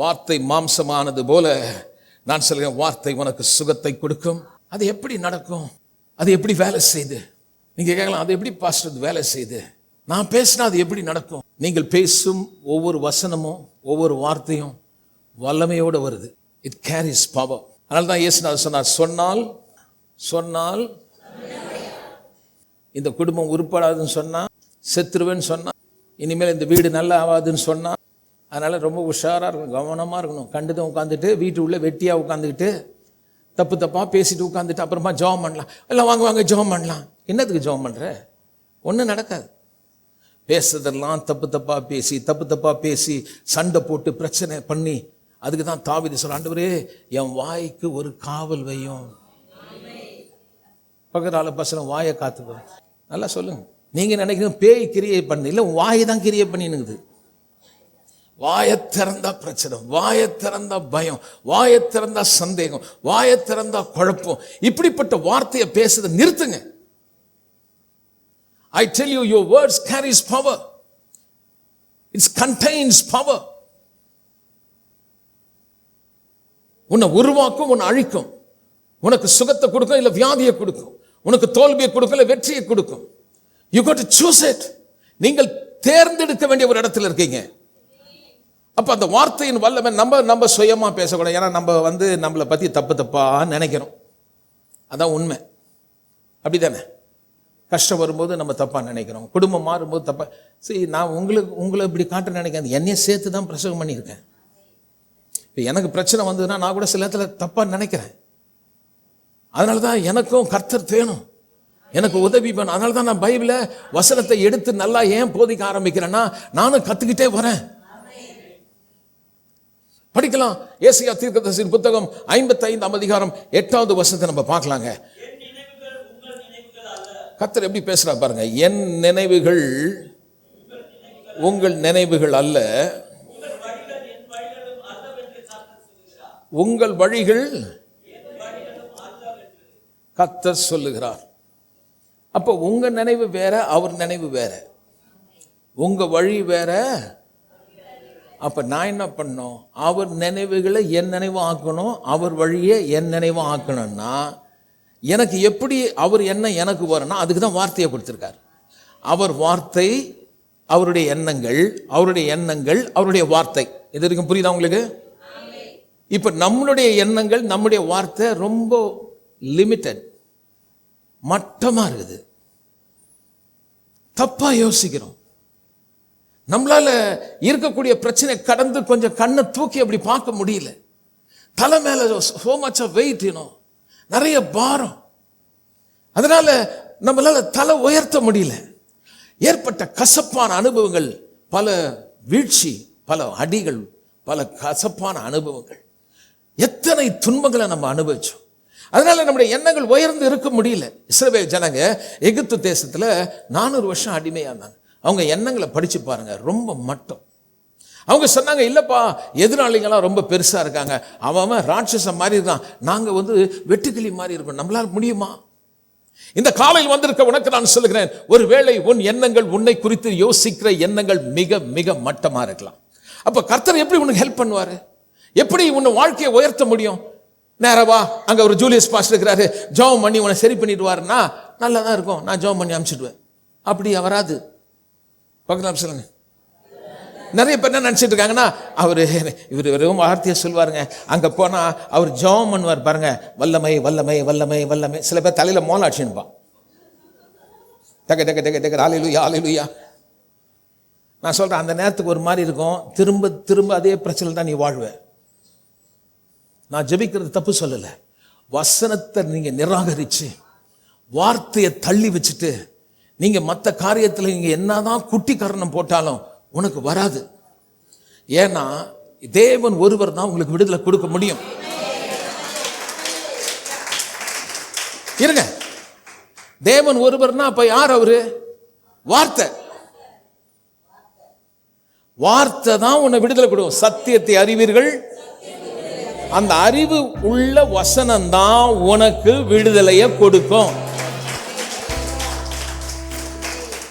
வார்த்தை மாம்சமானது போல நான் சொல்கிறேன் வார்த்தை உனக்கு சுகத்தை கொடுக்கும். அது எப்படி நடக்கும்? அது எப்படி வேலை செய்யுது நீங்கள் கேட்கலாம் அது எப்படி பாஸ்டர் வேலை செய்யுது நான் பேசினா அது எப்படி நடக்கும்? நீங்கள் பேசும் ஒவ்வொரு வசனமும் ஒவ்வொரு வார்த்தையும் வல்லமையோடு வருது. இட் கேரிஸ் பவர் அதனால தான் இயேசுநாதர் சொன்னார் சொன்னால் சொன்னால் இந்த குடும்பம் உருப்படாதுன்னு சொன்னால் செத்துருவேன்னு சொன்னால் இனிமேல் இந்த வீடு நல்லா ஆகாதுன்னு சொன்னால் அதனால் ரொம்ப உஷாராக இருக்கணும் கவனமாக இருக்கணும். கண்டுதான் உட்காந்துட்டு வீட்டு உள்ளே வெட்டியாக உட்காந்துக்கிட்டு தப்பு தப்பாக பேசிட்டு உட்காந்துட்டு அப்புறமா ஜாம் பண்ணலாம். எல்லாம் வாங்க வாங்க ஜாம் பண்ணலாம். என்னத்துக்கு ஜெபம் பண்ணுற ஒன்றும் நடக்காது. பேசுறதெல்லாம் தப்பு தப்பாக பேசி தப்பு தப்பாக பேசி சண்டை போட்டு பிரச்சனை பண்ணி அதுக்கு தான் தாவிதி சொல்ல ஆண்டவரே என் வாய்க்கு ஒரு காவல் வையும். பக்கத்தால் பசங்க வாயை காத்துக்கோ நல்லா சொல்லுங்க. நீங்கள் நினைக்கிறீங்க பேய் கிரியை பண்ணு. இல்லை வாயை தான் கிரியை பண்ணினுக்குது வாயை பிரச்சனை வாயை திறந்தா பயம் வாயை சந்தேகம் வாயை திறந்தா குழப்பம். இப்படிப்பட்ட வார்த்தையை பேசுறதை நிறுத்துங்க. I tell you your words carries power it's contains power உன்னை உருவாக்கும் உன்னை அழிக்கும். உனக்கு சுகத்தை கொடுக்கும் இல்லை வியாதியை கொடுக்கும். உனக்கு தோல்வியை கொடுக்கும் இல்லை வெற்றியை கொடுக்கும். யூ கோட் சூஸ் இட் நீங்கள் தேர்ந்தெடுக்க வேண்டிய ஒரு இடத்துல இருக்கீங்க. அப்போ அந்த வார்த்தையின் வல்லமை நம்ம நம்ம சுயமாக பேசக்கூடாது. ஏன்னா நம்ம வந்து நம்மளை பற்றி தப்பு தப்பாக நினைக்கிறோம். அதான் உண்மை. அப்படி தானே கஷ்டம் வரும்போது நம்ம தப்பாக நினைக்கிறோம். குடும்பம் மாறும்போது தப்பாக சரி நான் உங்களுக்கு உங்களை இப்படி காட்ட நினைக்காது. என்னைய சேர்த்து தான் பிரசவம் பண்ணியிருக்கேன். இப்போ எனக்கு பிரச்சனை வந்ததுன்னா நான் கூட சில நேரத்தில் தப்பாக நினைக்கிறேன். அதனால தான் எனக்கும் கர்த்தர் வேணும் எனக்கு உதவி பண்ண. அதனால தான் நான் பைபிளை வசனத்தை எடுத்து நல்லா ஏன் போதிக்க ஆரம்பிக்கிறேன்னா நானும் கற்றுக்கிட்டே வரேன் படிக்கலாம். ஏசியா தீர்க்கதரிசின் புத்தகம் ஐம்பத்தைந்தாம் அதிகாரம் எட்டாவது வருஷத்தை நம்ம பார்க்கலாங்க. கத்தர் எப்படி பேசுறா பாருங்க. என் நினைவுகள் உங்கள் நினைவுகள் அல்ல. உங்கள் வழிகள் கத்தர் சொல்லுகிறார். அப்போ உங்க நினைவு வேற அவர் நினைவு வேற. உங்க வழி வேற அப்போ நான் என்ன பண்ணோம் அவர் நினைவுகளை என் நினைவு ஆக்கணும். அவர் வழியை என் நினைவு ஆக்கணும்னா எனக்கு எப்படி அவர் என்ன எனக்கு வரணும் அதுக்கு தான் வார்த்தையை கொடுத்துருக்கார். அவர் வார்த்தை அவருடைய எண்ணங்கள் அவருடைய எண்ணங்கள் அவருடைய வார்த்தை. இது வரைக்கும் புரியுதா உங்களுக்கு? இப்போ நம்மளுடைய எண்ணங்கள் நம்முடைய வார்த்தை ரொம்ப லிமிட்டட் மட்டமாக இருக்குது. தப்பாக யோசிக்கிறோம். நம்மளால இருக்கக்கூடிய பிரச்சனை கடந்து கொஞ்சம் கண்ணை தூக்கி அப்படி பார்க்க முடியல. தலை மேல so much of weight you நிறைய பாரம். அதனால நம்மளால தலை உயர்த்த முடியல. ஏற்பட்ட கசப்பான அனுபவங்கள் பல வீழ்ச்சி பல அடிகள் பல கசப்பான அனுபவங்கள். எத்தனை துன்பங்களை நம்ம அனுபவிச்சோம். அதனால நம்முடைய எண்ணங்கள் உயர்ந்து இருக்க முடியல. இஸ்ரவேல் ஜனங்க எகிப்து தேசத்தில் நானூறு வருஷம் அடிமையானாங்க இருந்தாங்க. அவங்க எண்ணங்களை படித்து பாருங்கள் ரொம்ப மட்டம். அவங்க சொன்னாங்க இல்லைப்பா எதிராளிங்களாம் ரொம்ப பெருசாக இருக்காங்க. அவன் அவன் ராட்சசம் மாதிரி இருக்கான் நாங்கள் வந்து வெட்டுக்கிளி மாதிரி இருக்கோம். நம்மளால் முடியுமா? இந்த காலையில் வந்திருக்க உனக்கு நான் சொல்லுகிறேன் ஒருவேளை உன் எண்ணங்கள் உன்னை குறித்து யோசிக்கிற எண்ணங்கள் மிக மிக மட்டமாக இருக்கலாம். அப்போ கர்த்தர் எப்படி உனக்கு ஹெல்ப் பண்ணுவார்? எப்படி உன்னை வாழ்க்கையை உயர்த்த முடியும்? நேரவா அங்கே ஒரு ஜூலியஸ் பாஸ்டர் இருக்கிறாரு. ஜெபம் பண்ணி உன்னை சரி பண்ணிடுவாருன்னா நல்லா தான் இருக்கும். நான் ஜெபம் பண்ணி அனுப்பிச்சிடுவேன் அப்படி வராது. பக்கத்தில் சொல்லுங்க. நிறைய பேர் என்ன நினச்சிட்டு இருக்காங்கன்னா அவர் இவர் வெறும் வார்த்தையை சொல்லுவாருங்க. அங்கே போனால் அவர் ஜெபம் பண்ணுவார் பாருங்க. வல்லமை வல்லமை வல்லமை வல்லமை. சில பேர் தலையில் மோலாட்சின்பான் டக்கு டக்கு டக்கு டக்கு ஆலையிலுயா ஆலையிலுயா நான் சொல்கிறேன் அந்த நேரத்துக்கு ஒரு மாதிரி இருக்கும். திரும்ப திரும்ப அதே பிரச்சனை தான் நீ வாழ்வ. நான் ஜெபிக்கிறது தப்பு சொல்லலை. வசனத்தை நீங்கள் நிராகரித்து வார்த்தையை தள்ளி வச்சுட்டு நீங்கள் மற்ற காரியத்தில் நீங்கள் என்னதான் குட்டி கரணம் போட்டாலும் உனக்கு வராது. ஏன்னா தேவன் ஒருவர் தான் உங்களுக்கு விடுதலை கொடுக்க முடியும். இருங்க. தேவன் ஒருவர்னா அப்ப யார் அவரு? வார்த்தை. வார்த்தை தான் உன்னை விடுதலை கொடுக்கும். சத்தியத்தை அறிவீர்கள். அந்த அறிவு உள்ள வசனம் தான் உனக்கு விடுதலையை கொடுக்கும்.